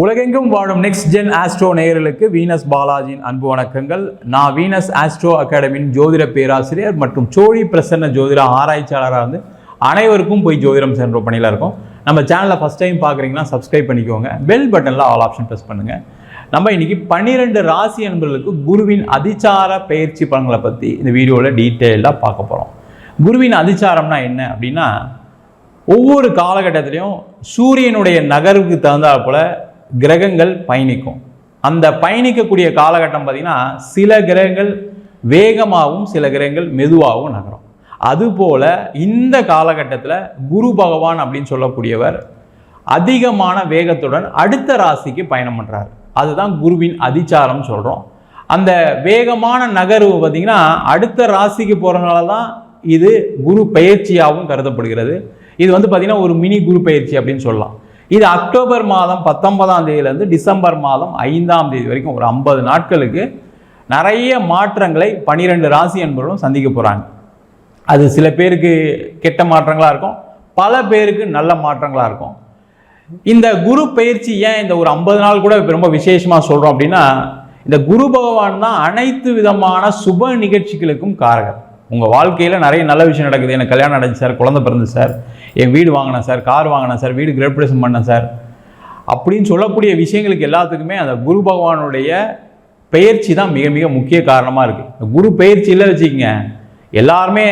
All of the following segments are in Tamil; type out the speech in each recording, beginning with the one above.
உலகெங்கும் வாழும் நெக்ஸ்ட் ஜென் ஆஸ்ட்ரோ நேயர்களுக்கு வீனஸ் பாலாஜியின் அன்பு வணக்கங்கள். நான் வீனஸ் ஆஸ்ட்ரோ அகாடமியின் ஜோதிட பேராசிரியர் மற்றும் சோழி பிரசன்ன ஜோதிட ஆராய்ச்சியாளராக வந்து அனைவருக்கும் போய் ஜோதிடம் சென்ற பணியில் இருக்கும். நம்ம சேனலில் ஃபஸ்ட் டைம் பார்க்குறீங்கன்னா சப்ஸ்கிரைப் பண்ணிக்கோங்க. பெல் பட்டனில் ஆல் ஆப்ஷன் ப்ரெஸ் பண்ணுங்கள் நம்ம இன்றைக்கி பன்னிரெண்டு ராசி அன்பர்களுக்கு குருவின் அதிச்சார பயிற்சி பலன்களை பற்றி இந்த வீடியோவில் டீட்டெயிலாக பார்க்க போகிறோம் குருவின் அதிச்சாரம்னா என்ன அப்படின்னா ஒவ்வொரு காலகட்டத்திலையும் சூரியனுடைய நகர்வுக்கு தகுந்தாற் போல் கிரகங்கள் பயணிக்கும். அந்த பயணிக்கக்கூடிய காலகட்டம் பார்த்திங்கன்னா சில கிரகங்கள் வேகமாகவும் சில கிரகங்கள் மெதுவாகவும் நகரும். அதுபோல் இந்த காலகட்டத்தில் குரு பகவான் அப்படின்னு சொல்லக்கூடியவர் அதிகமான வேகத்துடன் அடுத்த ராசிக்கு பயணம் பண்ணுறாரு அதுதான் குருவின் அதிச்சாரம் சொல்கிறோம் அந்த வேகமான நகர்வு பார்த்திங்கன்னா அடுத்த ராசிக்கு போகிறனால தான் இது குரு பயிற்சியாகவும் கருதப்படுகிறது. இது வந்து பார்த்திங்கன்னா ஒரு மினி குரு பயிற்சி அப்படின்னு சொல்லலாம். இது அக்டோபர் மாதம் பத்தொன்பதாம் தேதியிலேருந்து டிசம்பர் மாதம் ஐந்தாம் தேதி வரைக்கும் ஒரு ஐம்பது நாட்களுக்கு நிறைய மாற்றங்களை பனிரெண்டு ராசி என்பவர்களும் சந்திக்க போகிறாங்க அது சில பேருக்கு கெட்ட மாற்றங்களாக இருக்கும் பல பேருக்கு நல்ல மாற்றங்களாக இருக்கும். இந்த குரு பயிற்சி ஏன் இந்த ஒரு ஐம்பது நாள் கூட ரொம்ப விசேஷமாக சொல்கிறோம் அப்படின்னா இந்த குரு பகவான் தான் அனைத்து விதமான சுப நிகழ்ச்சிகளுக்கும் காரகர். உங்கள் வாழ்க்கையில் நிறைய நல்ல விஷயம் நடக்குது. எனக்கு கல்யாணம் நடந்துச்சு சார் குழந்தை பிறந்து சார். என் வீடு வாங்கினேன் சார் கார் வாங்கினேன் சார் வீடு கிரேப்ரேஷன் பண்ணேன் சார். அப்படின்னு சொல்லக்கூடிய விஷயங்களுக்கு எல்லாத்துக்குமே அந்த குரு பகவானுடைய பெயர்ச்சி தான் மிக மிக முக்கிய காரணமாக இருக்குது குரு பெயர்ச்சி இல்லை வச்சுக்கோங்க எல்லாருமே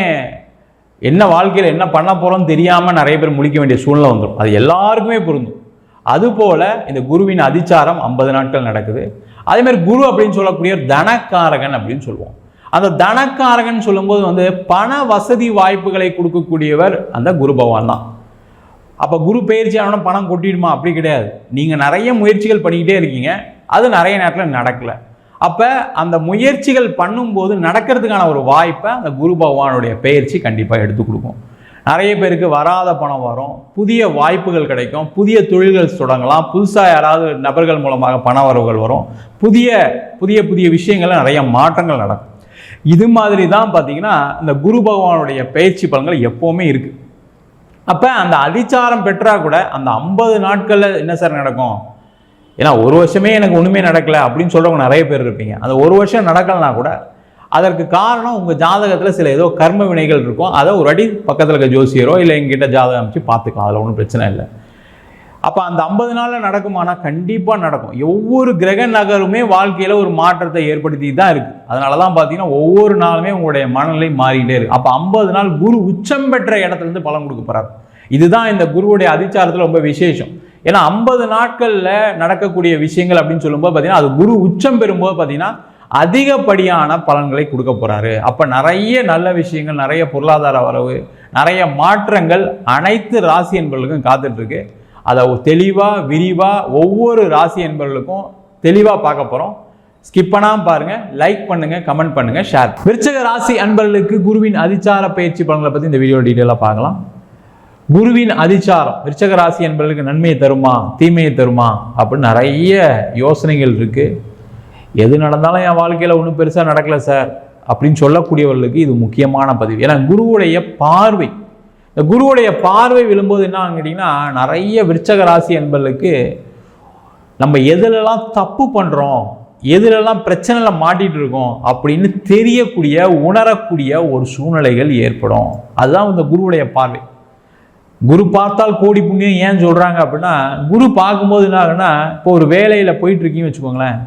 என்ன வாழ்க்கையில் என்ன பண்ண போகிறோம்னு தெரியாமல் நிறைய பேர் முழிக்க வேண்டிய சூழ்நிலை வந்துடும் அது எல்லாருக்குமே பொருந்தும். அதுபோல் இந்த குருவின் அதிச்சாரம் ஐம்பது நாட்கள் நடக்குது. அதேமாதிரி குரு அப்படின்னு சொல்லக்கூடிய தனக்காரகன் அப்படின்னு சொல்லுவோம். அந்த தனக்காரகன் சொல்லும்போது வந்து பண வசதி வாய்ப்புகளை கொடுக்கக்கூடியவர் அந்த குரு பகவான் தான். அப்போ குரு பயிற்சி ஆனால் பணம் கொட்டிடுமா? அப்படி கிடையாது. நீங்கள் நிறைய முயற்சிகள் பண்ணிக்கிட்டே இருக்கீங்க. அது நிறைய நேரத்தில் நடக்கலை. அப்போ அந்த முயற்சிகள் பண்ணும்போது நடக்கிறதுக்கான ஒரு வாய்ப்பை அந்த குரு பகவானுடைய பயிற்சி கண்டிப்பாக எடுத்து கொடுக்கும். நிறைய பேருக்கு வராத பணம் வரும். புதிய வாய்ப்புகள் கிடைக்கும். புதிய தொழில்கள் தொடங்கலாம். புதுசாக யாராவது நபர்கள் மூலமாக பண வரவுகள் வரும். புதிய புதிய புதிய விஷயங்கள்ல நிறைய மாற்றங்கள் நடக்கும். இது மாதிரி தான் பார்த்தீங்கன்னா இந்த குரு பகவானுடைய பயிற்சி பலன்கள் எப்போவுமே இருக்குது அப்போ அந்த அதிச்சாரம் பெற்றால் கூட அந்த ஐம்பது நாட்களில் என்ன சார் நடக்கும்? ஏன்னா ஒரு வருஷமே எனக்கு ஒன்றுமே நடக்கலை அப்படின்னு சொல்கிறவங்க நிறைய பேர் இருப்பீங்க. அந்த ஒரு வருஷம் நடக்கலைன்னா கூட அதற்கு காரணம் உங்கள் ஜாதகத்தில் சில ஏதோ கர்ம வினைகள் இருக்கும். அதை ஒரு அடி பக்கத்தில் இருக்க ஜோசியரோ இல்லை எங்கிட்ட ஜாதகம் அமைச்சு பார்த்துக்கலாம். அதில் ஒன்றும் பிரச்சனை இல்லை. அப்போ அந்த ஐம்பது நாளில் நடக்குமானா கண்டிப்பாக நடக்கும். ஒவ்வொரு கிரக நகருமே வாழ்க்கையில் ஒரு மாற்றத்தை ஏற்படுத்தி தான் இருக்குது அதனால தான் பார்த்தீங்கன்னா ஒவ்வொரு நாளுமே உங்களுடைய மனநிலை மாறிக்கிட்டே இருக்குது அப்போ ஐம்பது நாள் குரு உச்சம் பெற்ற இடத்துலேருந்து பலன் கொடுக்க போகிறார் இதுதான் இந்த குருவுடைய அதிச்சாரத்தில் ரொம்ப விசேஷம். ஏன்னா ஐம்பது நாட்களில் நடக்கக்கூடிய விஷயங்கள் அப்படின்னு சொல்லும்போது பார்த்தீங்கன்னா அது குரு உச்சம் பெறும்போது பார்த்தீங்கன்னா அதிகப்படியான பலன்களை கொடுக்க போகிறாரு அப்போ நிறைய நல்ல விஷயங்கள் நிறைய பொருளாதார வரவு நிறைய மாற்றங்கள் அனைத்து ராசி என்பவர்களுக்கும் காத்துட்ருக்கு அதை தெளிவாக விரிவாக ஒவ்வொரு ராசி என்பவர்களுக்கும் தெளிவாக பார்க்க போகிறோம் ஸ்கிப் பண்ணாமல் பாருங்கள் லைக் பண்ணுங்கள் கமெண்ட் பண்ணுங்கள் ஷேர் விருச்சக ராசி அன்பர்களுக்கு குருவின் அதிச்சார பயிற்சி பலன்களை பற்றி இந்த வீடியோ டீட்டெயிலாக பார்க்கலாம். குருவின் அதிச்சாரம் விருச்சக ராசி என்பவர்களுக்கு நன்மையை தருமா தீமையை தருமா அப்படின்னு நிறைய யோசனைகள் இருக்குது எது நடந்தாலும் என் வாழ்க்கையில் ஒன்றும் பெருசாக நடக்கலை சார் அப்படின்னு சொல்லக்கூடியவர்களுக்கு இது முக்கியமான பதிவு. ஏன்னா குருவுடைய பார்வை இந்த குருவுடைய பார்வை விழும்போது என்ன கேட்டிங்கன்னா நிறைய விருச்சக ராசி என்பர்களுக்கு நம்ம எதுலெல்லாம் தப்பு பண்ணுறோம் எதுலெல்லாம் பிரச்சனையில் மாட்டிகிட்டு இருக்கோம் அப்படின்னு தெரியக்கூடிய உணரக்கூடிய ஒரு சூழ்நிலைகள் ஏற்படும். அதுதான் இந்த குருவுடைய பார்வை. குரு பார்த்தால் கோடி புண்ணியம் ஏன் சொல்கிறாங்க அப்படின்னா குரு பார்க்கும்போது என்ன ஆகுன்னா இப்போ ஒரு வேலையில் போயிட்டுருக்கீங்கன்னு வச்சுக்கோங்களேன்.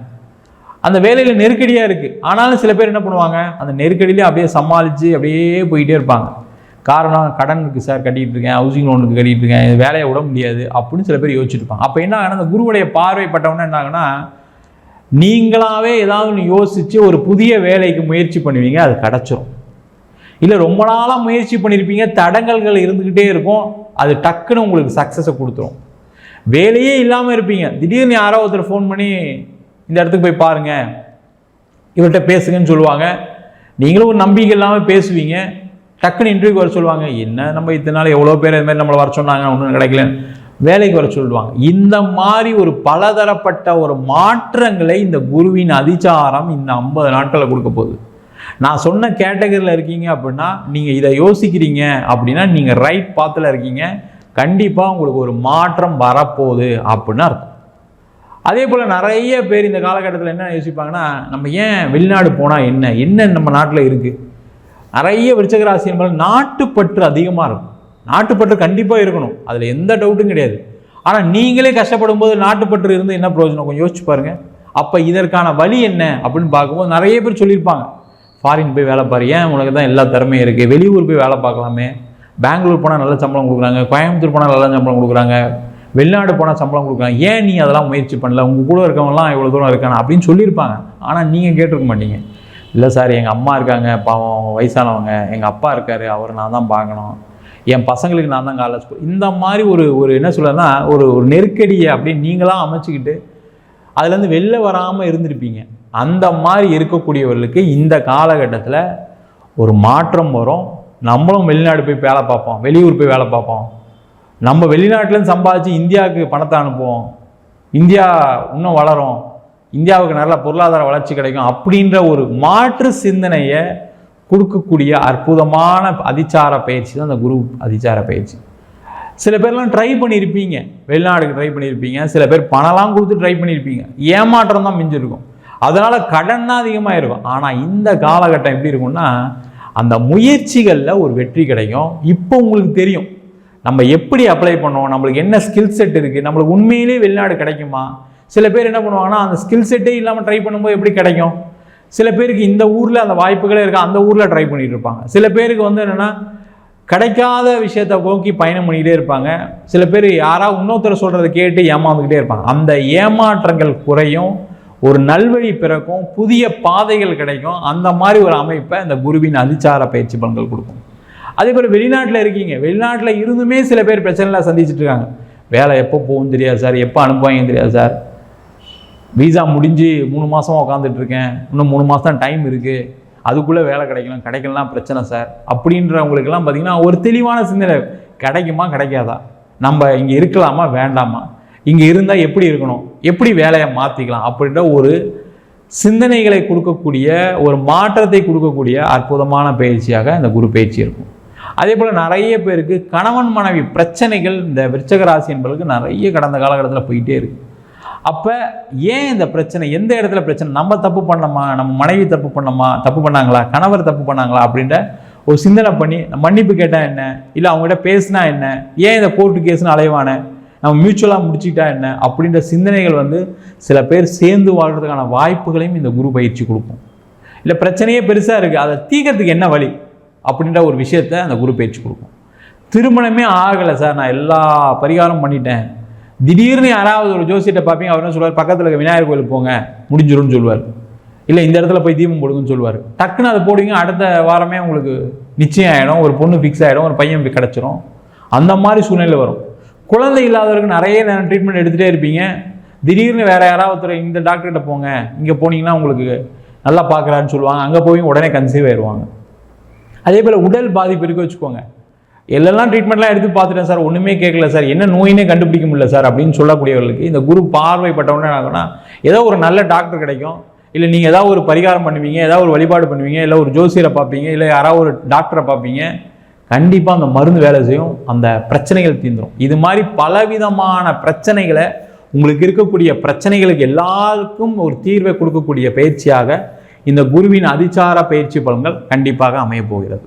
அந்த வேலையில் நெருக்கடியாக இருக்குது ஆனாலும் சில பேர் என்ன பண்ணுவாங்க அந்த நெருக்கடியிலே அப்படியே சமாளித்து அப்படியே போயிட்டே இருப்பாங்க. காரணம் கடன் இருக்குது சார் கட்டிகிட்டு இருக்கேன் ஹவுசிங் லோனுக்கு கட்டிகிட்டு இருக்கேன் வேலையை விட முடியாது அப்படின்னு சில பேர் யோசிச்சுருப்பாங்க. அப்போ என்ன ஆகுனா அந்த குருவுடைய பார்வைப்பட்டவொன்னே என்ன ஆகுனா நீங்களாகவே ஏதாவது ஒன்று யோசித்து ஒரு புதிய வேலைக்கு முயற்சி பண்ணுவீங்க அது கிடச்சிரும். இல்லை ரொம்ப நாளாக முயற்சி பண்ணியிருப்பீங்க தடங்கல்கள் இருந்துக்கிட்டே இருக்கும் அது டக்குன்னு உங்களுக்கு சக்ஸஸை கொடுத்துரும். வேலையே இல்லாமல் இருப்பீங்க. திடீர்னு யாரோ ஒருத்தர் ஃபோன் பண்ணி இந்த இடத்துக்கு போய் பாருங்கள் இவர்கிட்ட பேசுங்கன்னு சொல்லுவாங்க. நீங்களும் ஒரு நம்பிக்கை இல்லாமல் பேசுவீங்க. டக்குன்னு இன்டர்வியூக்கு வர சொல்லுவாங்க என்ன நம்ம இத்தனை நாள் எவ்வளோ பேர் இது மாதிரி நம்மளை வர சொன்னாங்க ஒன்றும் கிடைக்கல. வேலைக்கு வர சொல்லுவாங்க. இந்த மாதிரி ஒரு பலதரப்பட்ட ஒரு மாற்றங்களை இந்த குருவின் அதிச்சாரம் இந்த ஐம்பது நாட்களில் கொடுக்க போகுது. நான் சொன்ன கேட்டகரியில் இருக்கீங்க அப்படின்னா நீங்கள் இதை யோசிக்கிறீங்க அப்படின்னா நீங்கள் ரைட் பாத்தில் இருக்கீங்க. கண்டிப்பாக உங்களுக்கு ஒரு மாற்றம் வரப்போகுது அப்படின்னு அர்த்தம். அதே போல் நிறைய பேர் இந்த காலகட்டத்தில் என்ன யோசிப்பாங்கன்னா நம்ம ஏன் வெளிநாடு போனால் என்ன? என்ன நம்ம நாட்டில் இருக்குது நிறைய விருச்சக ராசி என்பது நாட்டுப்பற்று அதிகமாக இருக்கும். நாட்டுப்பற்று கண்டிப்பாக இருக்கணும். அதில் எந்த டவுட்டும் கிடையாது. ஆனால் நீங்களே கஷ்டப்படும் போது நாட்டுப்பற்று இருந்து என்ன பிரயோஜனம்? கொஞ்சம் யோசிச்சு பாருங்கள் அப்போ இதற்கான வழி என்ன? அப்படின்னு பார்க்கும்போது நிறைய பேர் சொல்லியிருப்பாங்க. ஃபாரின் போய் வேலை பாரு. ஏன் உனக்கு தான் எல்லா திறமையும் இருக்குது வெளியூர் போய் வேலை பார்க்கலாமே. பெங்களூர் போனால் நல்ல சம்பளம் கொடுக்குறாங்க. கோயம்புத்தூர் போனால் நல்ல சம்பளம் கொடுக்குறாங்க. வெளிநாடு போனால் சம்பளம் கொடுக்குறாங்க. ஏன் நீ அதெல்லாம் முயற்சி பண்ணல? உங்கள் கூட இருக்கவங்கலாம் இவ்வளோ தூரம் இருக்காங்க அப்படின்னு சொல்லியிருப்பாங்க. ஆனால் நீங்கள் கேட்டிருக்க மாட்டீங்க. இல்லை சார் எங்கள் அம்மா இருக்காங்க பாவம் வயசானவங்க. எங்கள் அப்பா இருக்கார் அவர் நான் தான் பார்க்கணும். என் பசங்களுக்கு நான் தான் காலேஜ் இந்த மாதிரி ஒரு ஒரு என்ன சொல்லனா ஒரு ஒரு நெருக்கடியை அப்படியே நீங்களாம் அமைச்சிக்கிட்டு அதுலேருந்து வெளில வராமல் இருந்திருப்பீங்க. அந்த மாதிரி இருக்கக்கூடியவர்களுக்கு இந்த காலகட்டத்தில் ஒரு மாற்றம் வரும். நம்மளும் வெளிநாடு போய் வேலை பார்ப்போம் வெளியூர் போய் வேலை பார்ப்போம். நம்ம வெளிநாட்டிலேருந்து சம்பாதிச்சு இந்தியாவுக்கு பணத்தை அனுப்புவோம். இந்தியா இன்னும் வளரும். இந்தியாவுக்கு நல்ல பொருளாதார வளர்ச்சி கிடைக்கும் அப்படின்ற ஒரு மாற்று சிந்தனையை கொடுக்கக்கூடிய அற்புதமான அதிச்சார பயிற்சி தான் அந்த குரு அதிச்சார பயிற்சி. சில பேர்லாம் ட்ரை பண்ணியிருப்பீங்க. வெளிநாடுக்கு ட்ரை பண்ணியிருப்பீங்க. சில பேர் பணம்லாம் கொடுத்து ட்ரை பண்ணியிருப்பீங்க. ஏமாற்றம் தான் மிஞ்சிருக்கும். அதனால் கடன் தான் அதிகமாக இருக்கும் ஆனால் இந்த காலகட்டம் எப்படி இருக்கும்னா அந்த முயற்சிகளில் ஒரு வெற்றி கிடைக்கும். இப்போ உங்களுக்கு தெரியும். நம்ம எப்படி அப்ளை பண்ணோம்? நம்மளுக்கு என்ன ஸ்கில் செட் இருக்குது நம்மளுக்கு உண்மையிலேயே வெளிநாடு கிடைக்குமா? சில பேர் என்ன பண்ணுவாங்கன்னா அந்த ஸ்கில் செட்டே இல்லாமல் ட்ரை பண்ணும்போது எப்படி கிடைக்கும்? சில பேருக்கு இந்த ஊரில் அந்த வாய்ப்புகளே இருக்கா அந்த ஊரில் ட்ரை பண்ணிட்டு இருப்பாங்க. சில பேருக்கு வந்து என்னென்னா கிடைக்காத விஷயத்தை நோக்கி பயணம் பண்ணிக்கிட்டே இருப்பாங்க. சில பேர் யாராவது இன்னொருத்தர் சொல்கிறத கேட்டு ஏமாந்துக்கிட்டே இருப்பாங்க. அந்த ஏமாற்றங்கள் குறையும் ஒரு நல்வழி பிறக்கும் புதிய பாதைகள் கிடைக்கும். அந்த மாதிரி ஒரு அமைப்பை இந்த குருவின் அதிச்சார பயிற்சி பலன்கள் கொடுக்கும். அதே போல் வெளிநாட்டில் இருக்கீங்க. வெளிநாட்டில் இருந்துமே சில பேர் பிரச்சனைலாம் சந்திச்சுட்டு இருக்காங்க. வேலை எப்போ போகும் தெரியாது சார். எப்போ அனுப்புவாங்க தெரியாது சார். வீசா முடிஞ்சு மூணு மாதம் உட்காந்துட்ருக்கேன் இன்னும் மூணு மாதம் தான் டைம் இருக்குது அதுக்குள்ளே வேலை கிடைக்கலாம். கிடைக்கலாம் பிரச்சனை சார் அப்படின்றவங்களுக்கெல்லாம் பார்த்திங்கன்னா ஒரு தெளிவான சிந்தனை. கிடைக்குமா கிடைக்காதா? நம்ம இங்கே இருக்கலாமா வேண்டாமா? இங்கே இருந்தால் எப்படி இருக்கணும்? எப்படி வேலையை மாற்றிக்கலாம் அப்படின்ற ஒரு சிந்தனைகளை கொடுக்கக்கூடிய ஒரு மாற்றத்தை கொடுக்கக்கூடிய அற்புதமான பயிற்சியாக இந்த குரு பயிற்சி இருக்கும். அதே போல் நிறைய பேருக்கு கணவன் மனைவி பிரச்சனைகள் இந்த விருச்சக ராசி என்பதற்கு நிறைய கடந்த காலகட்டத்தில் போயிட்டே இருக்குது அப்போ ஏன் இந்த பிரச்சனை? எந்த இடத்துல பிரச்சனை? நம்ம தப்பு பண்ணோமா? நம்ம மனைவி தப்பு பண்ணோமா? தப்பு பண்ணாங்களா? கணவர் தப்பு பண்ணாங்களா? அப்படின்ற ஒரு சிந்தனை பண்ணி மன்னிப்பு கேட்டால் என்ன? இல்லை அவங்ககிட்ட பேசினா என்ன? ஏன் இந்த கோர்ட்டு கேஸ்னு அலைவானே? நம்ம மியூச்சுவலாக முடிச்சுக்கிட்டா என்ன? அப்படின்ற சிந்தனைகள் வந்து சில பேர் சேர்ந்து வாழ்கிறதுக்கான வாய்ப்புகளையும் இந்த குரு பயிற்சி கொடுக்கும். இல்லை பிரச்சனையே பெருசாக இருக்குது அதை தீர்க்கறதுக்கு என்ன வழி? அப்படின்ற ஒரு விஷயத்த அந்த குரு பயிற்சி கொடுக்கும். திருமணமே ஆகலை சார். நான் எல்லா பரிகாரம் பண்ணிட்டேன். திடீர்னு யாராவது ஒரு ஜோசியிட்ட பார்ப்பீங்க அவர் என்ன சொல்லுவார்? பக்கத்தில் இருக்க விநாயகர் கோயிலுக்கு போங்க முடிஞ்சிரும்னு சொல்லுவார். இல்லை இந்த இடத்துல போய் தீபம் போடுங்கன்னு சொல்லுவார். டக்குன்னு அதை போடுவீங்க அடுத்த வாரமே உங்களுக்கு நிச்சயம் ஆகிடும் ஒரு பொண்ணு ஃபிக்ஸ் ஆகிடும் ஒரு பையன் கிடச்சிரும். அந்த மாதிரி சூழ்நிலை வரும். குழந்தை இல்லாதவருக்கு நிறைய நேரம் ட்ரீட்மெண்ட் எடுத்துகிட்டே இருப்பீங்க. திடீர்னு வேறு யாராவது ஒருத்தர் இந்த டாக்டர்கிட்ட போங்க இங்கே போனீங்கன்னா உங்களுக்கு நல்லா பார்க்குறாருன்னு சொல்லுவாங்க. அங்கே போய் உடனே கன்சீவ் ஆயிடுவாங்க அதே போல் உடல் பாதிப்பு இருக்க வச்சுக்கோங்க. எல்லாம் ட்ரீட்மெண்ட்லாம் எடுத்து பார்த்துட்டேன் சார். ஒன்றுமே கேட்கல சார். என்ன நோயினே கண்டுபிடிக்க முடியல சார் அப்படின்னு சொல்லக்கூடியவர்களுக்கு இந்த குரு பார்வைப்பட்டவொடனே என்ன ஏதோ ஒரு நல்ல டாக்டர் கிடைக்கும். இல்லை நீங்கள் ஏதாவது ஒரு பரிகாரம் பண்ணுவீங்க ஏதாவது ஒரு வழிபாடு பண்ணுவீங்க இல்லை ஒரு ஜோசியரை பார்ப்பீங்க இல்லை யாராவது ஒரு டாக்டரை பார்ப்பீங்க. கண்டிப்பாக அந்த மருந்து வேலை செய்யும். அந்த பிரச்சனைகள் தீந்துடும் இது மாதிரி பலவிதமான பிரச்சனைகளை உங்களுக்கு இருக்கக்கூடிய பிரச்சனைகளுக்கு எல்லாருக்கும் ஒரு தீர்வை கொடுக்கக்கூடிய பயிற்சியாக இந்த குருவின் அதிச்சார பயிற்சி பலன்கள் கண்டிப்பாக அமையப் போகிறது.